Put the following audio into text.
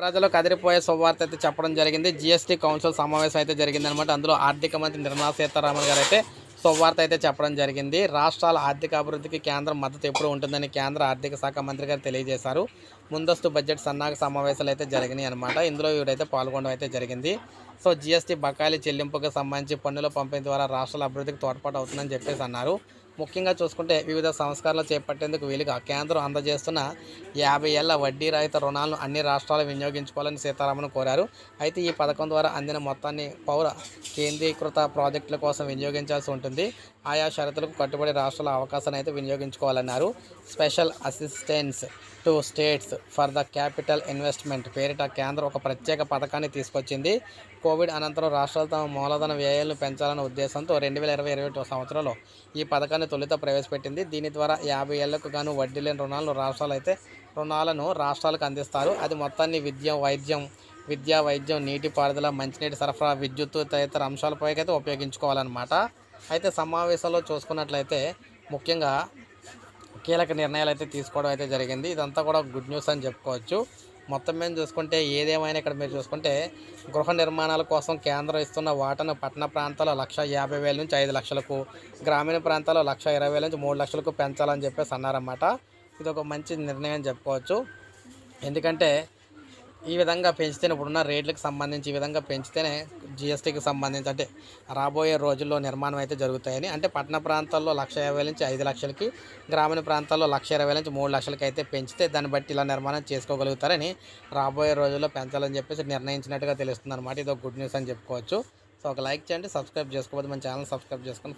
ప్రజలు కదిరిపోయే శుభవార్త అయితే చెప్పడం జరిగింది. జిఎస్టీ కౌన్సిల్ సమావేశం అయితే జరిగింది అనమాట అందులో ఆర్థిక మంత్రి నిర్మలా సీతారామన్ గారు అయితే శుభవార్త అయితే చెప్పడం జరిగింది. రాష్ట్రాల ఆర్థిక అభివృద్ధికి కేంద్రం మద్దతు ఎప్పుడు ఉంటుందని కేంద్ర ఆర్థిక శాఖ మంత్రి గారు తెలియజేశారు. ముందస్తు బడ్జెట్ సన్నాహక సమావేశాలు అయితే జరిగినాయి అనమాట ఇందులో వీడైతే పాల్గొనడం అయితే జరిగింది. సో జిఎస్టీ బకాయిల చెల్లింపుకు సంబంధించి పన్నుల పంపిణీ ద్వారా రాష్ట్రాల అభివృద్ధికి తోడ్పాటు అవుతుందని చెప్పేసి అన్నారు. ముఖ్యంగా చూసుకుంటే వివిధ సంస్కరణలు చేపట్టేందుకు వీలుగా కేంద్రం అందజేస్తున్న యాభై ఏళ్ళ వడ్డీ రహిత రుణాలను అన్ని రాష్ట్రాలు వినియోగించుకోవాలని సీతారామన్ కోరారు. అయితే ఈ పథకం ద్వారా అందిన మొత్తాన్ని పౌర కేంద్రీకృత ప్రాజెక్టుల కోసం వినియోగించాల్సి ఉంటుంది. ఆయా షరతులకు కట్టుబడి రాష్ట్రాల అవకాశాన్ని అయితే వినియోగించుకోవాలన్నారు. Special assistance to states for the capital investment పేరిట కేంద్రం ఒక ప్రత్యేక పథకాన్ని తీసుకొచ్చింది. కోవిడ్ అనంతరం రాష్ట్రాలు తమ మూలధన వ్యయాలను పెంచాలన్న ఉద్దేశంతో రెండు వేల ఇరవై ఇరవై సంవత్సరంలో ఈ పథకాన్ని తొలుత ప్రవేశపెట్టింది. దీని ద్వారా యాభై ఏళ్ళకు గాను వడ్డీ లేని రుణాలను రాష్ట్రాలు అయితే రుణాలను రాష్ట్రాలకు అందిస్తారు. అది మొత్తాన్ని విద్య వైద్యం విద్యా వైద్యం నీటిపారుదల మంచినీటి సరఫరా విద్యుత్తు తదితర అంశాలపై అయితే ఉపయోగించుకోవాలన్నమాట. అయితే సమావేశంలో చూసుకున్నట్లయితే ముఖ్యంగా కీలక నిర్ణయాలు అయితే తీసుకోవడం అయితే జరిగింది. ఇదంతా కూడా గుడ్ న్యూస్ అని చెప్పుకోవచ్చు. మొత్తం మీద చూసుకుంటే ఏదేమైనా ఇక్కడ మీరు చూసుకుంటే గృహ నిర్మాణాల కోసం కేంద్రం ఇస్తున్న వాటాను పట్టణ ప్రాంతాల్లో లక్ష యాభై వేల నుంచి ఐదు లక్షలకు గ్రామీణ ప్రాంతాల్లో లక్ష ఇరవై వేల నుంచి మూడు లక్షలకు పెంచాలని చెప్పేసి అన్నారన్నమాట. ఇది ఒక మంచి నిర్ణయం చెప్పుకోవచ్చు. ఎందుకంటే ఈ విధంగా పెంచితేనే ఇప్పుడున్న రేట్లకు సంబంధించి ఈ విధంగా పెంచితేనే జిఎస్టీకి సంబంధించి అంటే రాబోయే రోజుల్లో నిర్మాణం అయితే జరుగుతాయని. అంటే పట్టణ ప్రాంతాల్లో లక్ష యాభై నుంచి ఐదు లక్షలకి గ్రామీణ ప్రాంతాల్లో లక్ష ఇరవై నుంచి మూడు లక్షలకి అయితే పెంచితే దాన్ని బట్టి ఇలా నిర్మాణం చేసుకోగలుగుతారని రాబోయే రోజుల్లో పెంచాలని చెప్పేసి నిర్ణయించినట్టుగా తెలుస్తుంది అనమాట ఇది ఒక గుడ్ న్యూస్ అని చెప్పుకోవచ్చు. సో ఒక లైక్ చేయండి సబ్స్క్రైబ్ చేసుకోవద్దు మన ఛానల్ సబ్స్క్రైబ్ చేసుకొని